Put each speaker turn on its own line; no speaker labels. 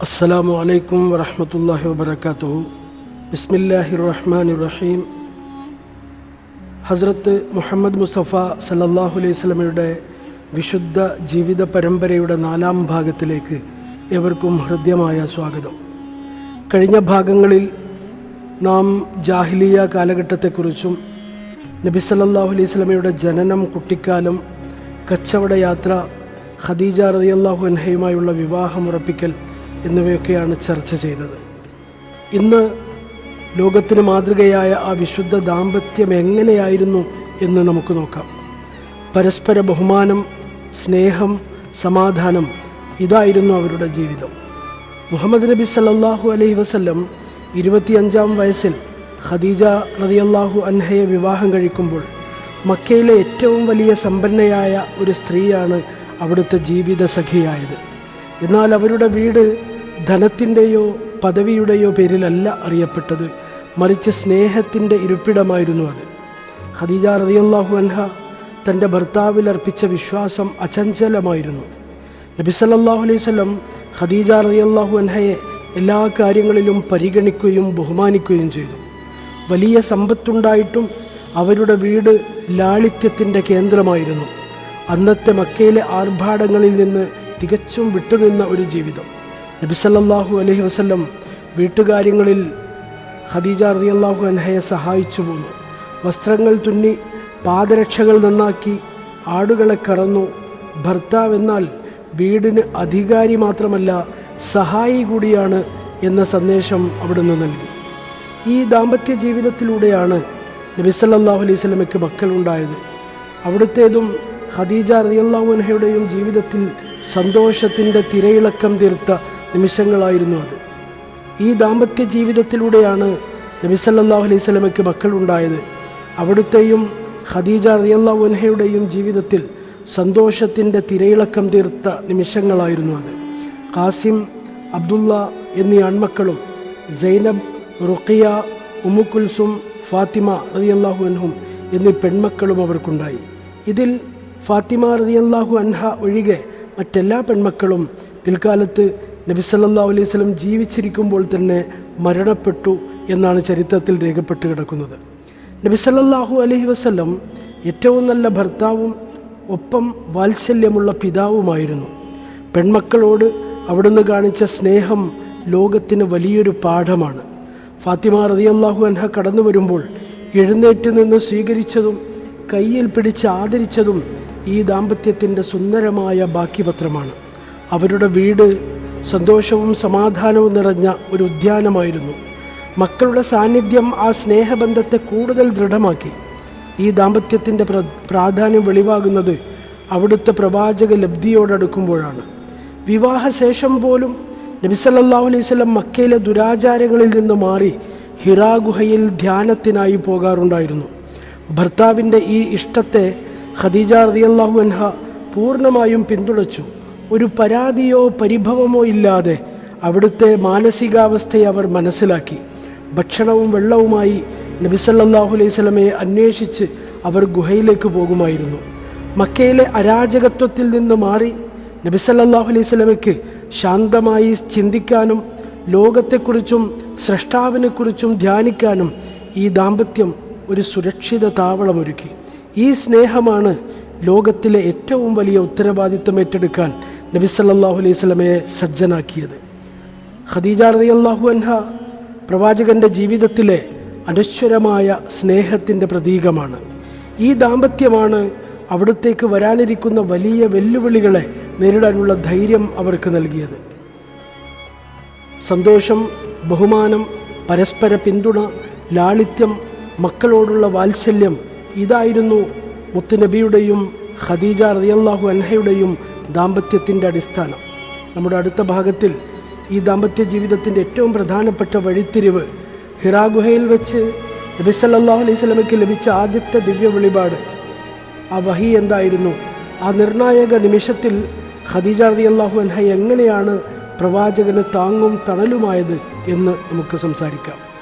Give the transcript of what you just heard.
السلام عليكم ورحمة الله وبركاته بسم الله الرحمن الرحيم ഹസ്രത്ത് മുഹമ്മദ് മുസ്തഫ സല്ലല്ലാഹു അലൈഹി സ്വലമയുടെ വിശുദ്ധ ജീവിത പരമ്പരയുടെ നാലാം ഭാഗത്തിലേക്ക് ഏവർക്കും ഹൃദ്യമായ സ്വാഗതം കഴിഞ്ഞ ഭാഗങ്ങളിൽ നാം ജാഹിലിയ കാലഘട്ടത്തെക്കുറിച്ചും നബി സല്ലല്ലാഹു അലൈഹി സ്വലമയുടെ ജനനം കുട്ടിക്കാലം കച്ചവട യാത്ര ഖദീജ റളിയല്ലാഹു അൻഹയുമായുള്ള വിവാഹം ഉറപ്പിക്കൽ എന്നിവയൊക്കെയാണ് ചർച്ച ചെയ്തത്. ഇന്ന് ലോകത്തിന് മാതൃകയായ ആ വിശുദ്ധ ദാമ്പത്യം എങ്ങനെയായിരുന്നു എന്ന് നമുക്ക് നോക്കാം. പരസ്പര ബഹുമാനം സ്നേഹം സമാധാനം ഇതായിരുന്നു അവരുടെ ജീവിതം. മുഹമ്മദ് നബി സല്ലല്ലാഹു അലൈഹി വസല്ലം ഇരുപത്തിയഞ്ചാം വയസ്സിൽ ഖദീജ റളിയല്ലാഹു അൻഹയെ വിവാഹം കഴിക്കുമ്പോൾ മക്കയിലെ ഏറ്റവും വലിയ സമ്പന്നയായ ഒരു സ്ത്രീയാണ് അവിടുത്തെ ജീവിത സഖിയായത്. എന്നാൽ അവരുടെ വീട് ധനത്തിന്റെയോ പദവിയുടെയോ പേരിലല്ല അറിയപ്പെട്ടത്. മറിച്ച് സ്നേഹത്തിന്റെ ഇരിപ്പിടമായിരുന്നു അത്. ഖദീജ റളിയല്ലാഹു അൻഹ തന്റെ ഭർത്താവിൽ അർപ്പിച്ച വിശ്വാസം അചഞ്ചലമായിരുന്നു. നബി സല്ലല്ലാഹു അലൈഹി വസല്ലം ഖദീജ റളിയല്ലാഹു അൻഹയെ എല്ലാ കാര്യങ്ങളിലും പരിഗണിക്കുകയും ബഹുമാനിക്കുകയും ചെയ്തു. വലിയ സമ്പത്തുണ്ടായിട്ടും അവരുടെ വീട് ലാളിത്യത്തിന്റെ കേന്ദ്രമായിരുന്നു. അന്നത്തെ മക്കയിലെ ആർഭാടങ്ങളിൽ നിന്ന് തികച്ചും വിട്ടുനിന്ന ഒരു ജീവിതം. നബി സല്ലല്ലാഹു അലൈഹി വസല്ലം വീട്ടുകാര്യങ്ങളിൽ ഖദീജ റളിയല്ലാഹു അൻഹയെ സഹായിച്ചു പോന്നു. വസ്ത്രങ്ങൾ തുന്നി പാദരക്ഷകൾ നന്നാക്കി ആടുകളെ കറന്നു. ഭർത്താവ് എന്നാൽ വീടിന് അധികാരി മാത്രമല്ല സഹായി കൂടിയാണ് എന്ന സന്ദേശം അവിടുന്ന് നൽകി. ഈ ദാമ്പത്യ ജീവിതത്തിലൂടെയാണ് നബി സല്ലല്ലാഹു അലൈഹി സ്വലമയ്ക്ക് മക്കളുണ്ടായത്. അവിടുത്തേതും ഖദീജ റളിയല്ലാഹു അൻഹയുടെയും ജീവിതത്തിൽ സന്തോഷത്തിന്റെ തിരയിളക്കം തീർത്ത നിമിഷങ്ങളായിരുന്നു അത്. ഈ ദാമ്പത്യ ജീവിതത്തിലൂടെയാണ് നബിസല്ലാഹു അലൈഹി സ്വലമയ്ക്ക് മക്കളുണ്ടായത്. അവിടുത്തെയും ഖദീജ റളിയല്ലാഹു അൻഹയുടെയും ജീവിതത്തിൽ സന്തോഷത്തിന്റെ തിരയിളക്കം തീർത്ത നിമിഷങ്ങളായിരുന്നു അത്. കാസിം അബ്ദുള്ള എന്നീ ആൺമക്കളും സൈനബ് റുഖിയ ഉമുക്കുൽസും ഫാത്തിമ റളിയല്ലാഹു അൻഹും എന്നീ പെൺമക്കളും അവർക്കുണ്ടായി. ഇതിൽ ഫാത്തിമ റളിയല്ലാഹു അൻഹ ഒഴികെ മറ്റെല്ലാ പെൺമക്കളും പിൽക്കാലത്ത് നബി സല്ലല്ലാഹു അലൈഹി വസല്ലം ജീവിച്ചിരിക്കുമ്പോൾ തന്നെ മരണപ്പെട്ടു എന്നാണ് ചരിത്രത്തിൽ രേഖപ്പെട്ട് കിടക്കുന്നത്. നബി സല്ലല്ലാഹു അലൈഹി വസല്ലം ഏറ്റവും നല്ല ഭർത്താവും ഒപ്പം വാത്സല്യമുള്ള പിതാവുമായിരുന്നു. പെൺമക്കളോട് അവിടുന്ന് കാണിച്ച സ്നേഹം ലോകത്തിന് വലിയൊരു പാഠമാണ്. ഫാത്തിമ റളിയല്ലാഹു അൻഹ കടന്നു വരുമ്പോൾ എഴുന്നേറ്റ് നിന്ന് സ്വീകരിച്ചതും കയ്യിൽ പിടിച്ച് ആദരിച്ചതും ഈ ദാമ്പത്യത്തിന്റെ സുന്ദരമായ ബാക്കിപത്രമാണ് അവരുടെ വീട് സന്തോഷവും സമാധാനവും നിറഞ്ഞ ഒരു ഉദ്യാനമായിരുന്നു. മക്കളുടെ സാന്നിധ്യം ആ സ്നേഹബന്ധത്തെ കൂടുതൽ ദൃഢമാക്കി. ഈ ദാമ്പത്യത്തിന്റെ പ്ര പ്രാധാന്യം വെളിവാകുന്നത് അവിടുത്തെ പ്രവാചക ലബ്ധിയോടടുക്കുമ്പോഴാണ്. വിവാഹശേഷം പോലും നബി സല്ലല്ലാഹു അലൈഹി മക്കയിലെ ദുരാചാരങ്ങളിൽ നിന്ന് മാറി ഹിറാ ഗുഹയിൽ ധ്യാനത്തിനായി പോകാറുണ്ടായിരുന്നു. ഭർത്താവിന്റെ ഈ ഇഷ്ടത്തെ ഖദീജ റളിയല്ലാഹു അൻഹ പൂർണമായും പിന്തുണച്ചു. ഒരു പരാതിയോ പരിഭവമോ ഇല്ലാതെ അവിടുത്തെ മാനസികാവസ്ഥയെ അവർ മനസ്സിലാക്കി. ഭക്ഷണവും വെള്ളവുമായി നബിസല്ലാഹു അലൈഹി സ്വലമയെ അന്വേഷിച്ച് അവർ ഗുഹയിലേക്ക് പോകുമായിരുന്നു. മക്കയിലെ അരാജകത്വത്തിൽ നിന്ന് മാറി നബിസല്ലാഹു അലൈഹി സ്വലമയ്ക്ക് ശാന്തമായി ചിന്തിക്കാനും ലോകത്തെക്കുറിച്ചും സൃഷ്ടാവിനെക്കുറിച്ചും ധ്യാനിക്കാനും ഈ ദാമ്പത്യം ഒരു സുരക്ഷിത താവളമൊരുക്കി. ഈ സ്നേഹമാണ് ലോകത്തിലെ ഏറ്റവും വലിയ ഉത്തരവാദിത്തം ഏറ്റെടുക്കാൻ നബി സല്ലാഹു അലൈഹി സ്വലമയെ സജ്ജനാക്കിയത്. ഖദീജ അള്ളാഹു അൻഹ പ്രവാചകന്റെ ജീവിതത്തിലെ അനശ്വരമായ സ്നേഹത്തിന്റെ പ്രതീകമാണ്. ഈ ദാമ്പത്യമാണ് അവിടത്തേക്ക് വരാനിരിക്കുന്ന വലിയ വെല്ലുവിളികളെ നേരിടാനുള്ള ധൈര്യം അവർക്ക് നൽകിയത്. സന്തോഷം ബഹുമാനം പരസ്പര പിന്തുണ ലാളിത്യം മക്കളോടുള്ള വാത്സല്യം ഇതായിരുന്നു മുത്തുനബിയുടെയും ഖദീജ റളിയല്ലാഹു അൻഹയുടെയും ദാമ്പത്യത്തിന്റെ അടിസ്ഥാനം. നമ്മുടെ അടുത്ത ഭാഗത്തിൽ ഈ ദാമ്പത്യ ജീവിതത്തിന്റെ ഏറ്റവും പ്രധാനപ്പെട്ട വഴിത്തിരിവ് ഹിറാ ഗുഹയിൽ വെച്ച് നബി സല്ലല്ലാഹു അലൈഹി സ്വലമയ്ക്ക് ലഭിച്ച ആദ്യത്തെ ദിവ്യ വെളിപാട്. ആ വഹി എന്തായിരുന്നു? ആ നിർണായക നിമിഷത്തിൽ ഖദീജ അള്ളാഹു അൻഹ എങ്ങനെയാണ് പ്രവാചകന് താങ്ങും തണലുമായത് എന്ന് നമുക്ക് സംസാരിക്കാം.